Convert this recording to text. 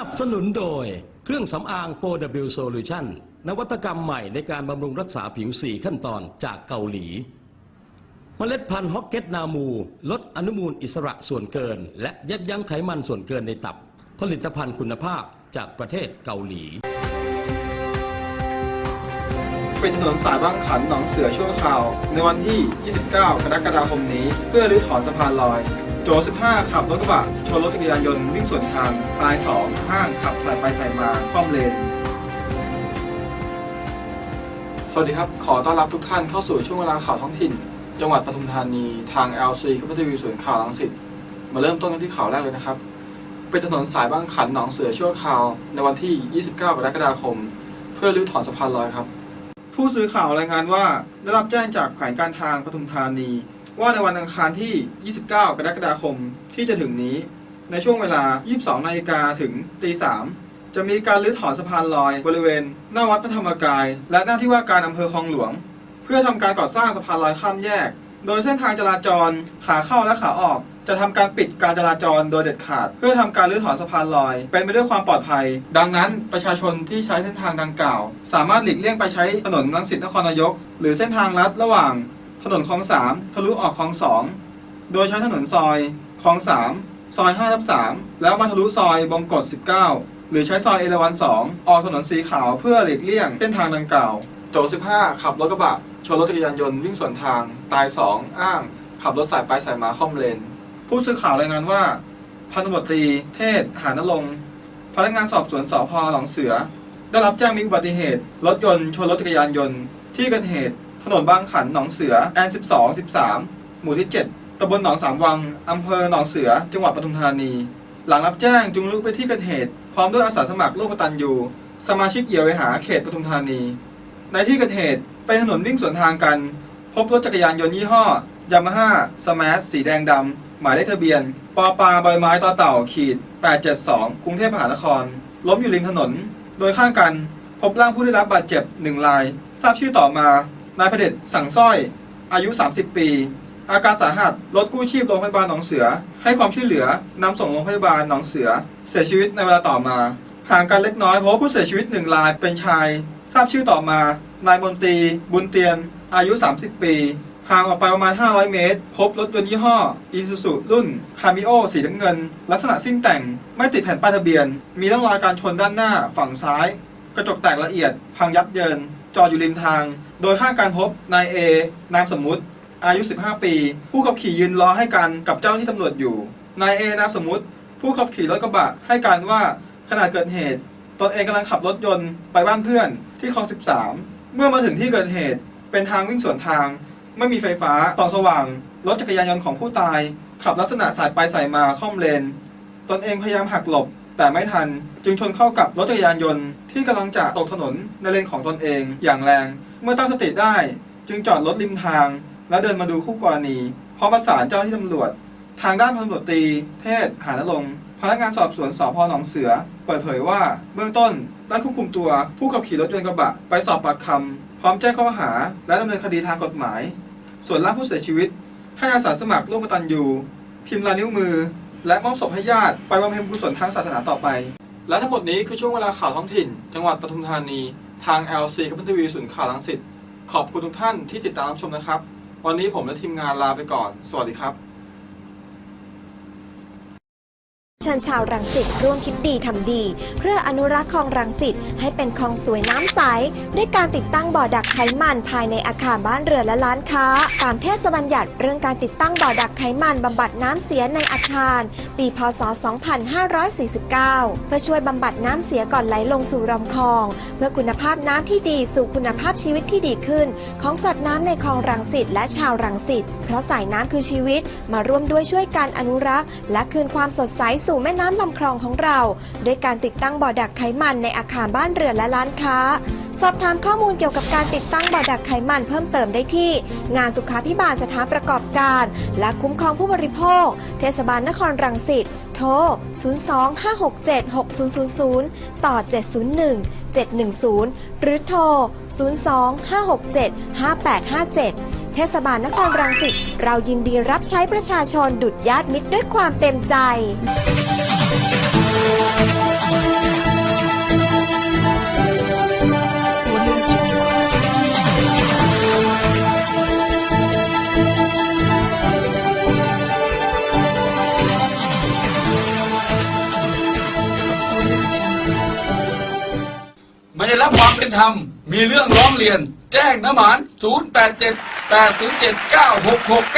นับสนุนโดย เครื่องสำอาง 4W Solution นวัตกรรมใหม่ในการบำรุงรักษาผิว 4 ขั้นตอนจากเกาหลี เมล็ดพันธุ์ฮอกเก็ตนามู ลดอนุมูลอิสระส่วนเกิน และยับยั้งไขมันส่วนเกินในตับ ผลิตภัณฑ์คุณภาพจากประเทศเกาหลี เป็นถนนสายบางขันหนองเสือชั่วคราว ในวันที่ 29 กรกฎาคมนี้ เพื่อรื้อถอนสะพานลอย โจ 15 ขับรถกระบะชนรถจักรยานยนต์วิ่งสวนทาง ตาย 2 ห้างขับสายไปสายมาคล่อมเลน สวัสดีครับ ขอต้อนรับทุกท่านเข้าสู่ช่วงเวลาข่าวท้องถิ่น จังหวัดปทุมธานี ทาง LC คอมพิวทีวีศูนย์ข่าวลังสิต มาเริ่มต้นกันที่ข่าวแรกเลยนะครับ เป็นถนนสายบางขันหนองเสือชั่วคราว ในวันที่ 29 กรกฎาคม เพื่อรื้อถอนสะพานลอยครับ ผู้สื่อข่าวรายงานว่าได้รับแจ้งจากแขวงการทางปทุมธานี ว่าในวันอังคารที่ 29 กรกฎาคมที่จะถึงนี้ ในช่วงเวลา 22 นาฬิกาถึงตี3จะมีการรื้อถอนสะพานลอยบริเวณ หน้าวัดพระธรรมกาย และหน้าที่ว่าการอำเภอคลองหลวง เพื่อทำการก่อสร้างสะพานลอยข้ามแยก โดยเส้นทางจราจรขาเข้าและขาออก จะทำการปิดการจราจรโดยเด็ดขาด เพื่อทำการรื้อถอนสะพานลอย เป็นไปด้วยความปลอดภัย ดังนั้นประชาชนที่ใช้เส้นทางดังกล่าว สามารถหลีกเลี่ยงไปใช้ถนนรังสิตนครนายก หรือเส้นทางลัดระหว่าง ถนนคลองสามทะลุออกคลองสองโดยใช้ถนนซอยคลองสามซอย5ทับ3แล้วมาทะลุซอยบงกฎ19 หรือใช้ซอยเอราวัณ2ออกถนนสีขาวเพื่อหลีกเลี่ยงเส้นทางดังกล่าว โจ15 ขับรถกระบะชนรถจักรยานยนต์วิ่งสวนทาง ตาย 2 อ้าง ขับรถสายไปสายมาค่อมเลน ผู้สื่อข่าวรายงานว่า พันตำรวจตรีเทศ หานรงค์พนักงานสอบสวนสพหนองเสือ ได้รับแจ้งมีอุบัติเหตุ รถยนต์ชนรถจักรยานยนต์ที่เกิดเหตุ ถนนบางขันหนองเสือแอน12 13 หมู่ที่ 7ตำบลหนองสามวังอำเภอหนองเสือ จังหวัดปทุมธานี หลังรับแจ้งจึงรุกไปที่เกิดเหตุ พร้อมด้วยอาสาสมัครร่วมกตันยูสมาชิกเยียวเวหาเขตปทุมธานี ในที่เกิดเหตุเป็นถนนวิ่งสวนทางกัน พบรถจักรยานยนต์ยี่ห้อยามาฮ่าสมาร์ทสีแดงดำ หมายเลขทะเบียน ปอปาใบไม้ต่อเต่าขีด 872 กรุงเทพมหานคร ล้มอยู่ริมถนน โดยข้างกัน พบร่างผู้ได้รับบาดเจ็บหนึ่งราย ทราบชื่อต่อมา นายพระเดชสั่งสร้อย อายุ 30 ปี อาการสาหัสรถกู้ชีพโรงพยาบาลหนองเสือ ให้ความช่วยเหลือนำส่งโรงพยาบาลหนองเสือ เสียชีวิตในเวลาต่อมา ห่างกันเล็กน้อยพบผู้เสียชีวิตหนึ่งรายเป็นชาย ทราบชื่อต่อมา นายมนตรี บุญเตียน อายุ 30 ปีห่างออกไปประมาณ 500 เมตร พบรถยนต์ยี่ห้ออีซูซุรุ่นคามิโอสีน้ำเงิน ลักษณะซิ่งแต่ง ไม่ติดแผ่นป้ายทะเบียน มีร่องรอยการชนด้านหน้าฝั่งซ้าย กระจกแตกละเอียด พังยับเยิน จอดอยู่ริมทาง โดยข้างการพบนายเอนามสมมุติอายุ 15 ปี ผู้ขับขี่ยืนรอให้การกับเจ้าหน้าที่ตำรวจอยู่ นายเอนามสมมุติ ผู้ขับขี่รถกระบะให้การว่าขณะเกิดเหตุ ตนเองกำลังขับรถยนต์ไปบ้านเพื่อนที่คลอง 13 เมื่อมาถึงที่เกิดเหตุ เป็นทางวิ่งสวนทาง ไม่มีไฟฟ้าส่องสว่าง รถจักรยานยนต์ของผู้ตาย ขับลักษณะสายไปสายมาค่อมเลน ตนเองพยายามหักหลบ แต่ไม่ทัน จึงชนเข้ากับรถจักรยานยนต์ที่กำลังจะตกถนนในเลนของตนเองอย่างแรง เมื่อตั้งสติได้ จึงจอดรถริมทาง แล้วเดินมาดูคู่กรณีพร้อมประสานเจ้าหน้าที่ตำรวจ ทางด้านพันตำรวจตี เทศหานรงพนักงานสอบสวนสพหนองเสือ เปิดเผยว่า เบื้องต้นได้ควบคุมตัวผู้ขับขี่รถยนต์กระบะไปสอบปากคำพร้อมแจ้งข้อหา และดำเนินคดีทางกฎหมาย ส่วนร่างผู้เสียชีวิต ให้อาสาสมัครร่วมตันยูพิมพ์ลายนิ้วมือ และมอบศพให้ญาติไปบำเพ็ญกุศลทางศาสนาต่อไป และทั้งหมดนี้คือช่วงเวลาข่าวท้องถิ่น จังหวัดปทุมธานี ทาง LC คอมพิวทีวีศูนย์ข่าวลังสิตขอบคุณทุกท่านที่ติดตามรับชมนะครับ วันนี้ผมและทีมงานลาไปก่อน สวัสดีครับ เชิญชาวรังสิตร่วมคิดดีทำดี เพื่ออนุรักษ์คลองรังสิตให้เป็นคลองสวยน้ำใส ด้วยการติดตั้งบ่อดักไขมันภายในอาคารบ้านเรือนและร้านค้า ตามเทศบัญญัติเรื่องการติดตั้งบ่อดักไขมันบำบัดน้ำเสียในอาคาร ปีพศ 2549 เพื่อช่วยบำบัดน้ำเสียก่อนไหลลงสู่ลำคลอง เพื่อคุณภาพน้ำที่ดีสู่คุณภาพชีวิตที่ดีขึ้น ของสัตว์น้ำในคลองรังสิตและชาวรังสิตเพราะสายน้ำคือชีวิตมาร่วมด้วยช่วยการอนุรักษ์ และคืนความสดใสสู่แม่น้ำลำคลองของเราด้วยการติดตั้งบ่อดักไขมันในอาคารบ้านเรือนและร้านค้า สอบถามข้อมูลเกี่ยวกับการติดตั้งบ่อดักไขมันเพิ่มเติมได้ที่ งานสุขาพิบาลสถานประกอบการ และคุ้มครองผู้บริโภค เทศบาลนครรังสิตโทร 025676000 ต่อ 701 710 หรือโทร 025675857เเทศบาลนครรังสิตเรายินดีรับใช้ประชาชนดุจญาติมิตรด้วยความเต็มใจไม่ได้รับความเป็นธรรม มีเรื่องร้องเรียน แจ้งน้ำหมาน 087 807 9669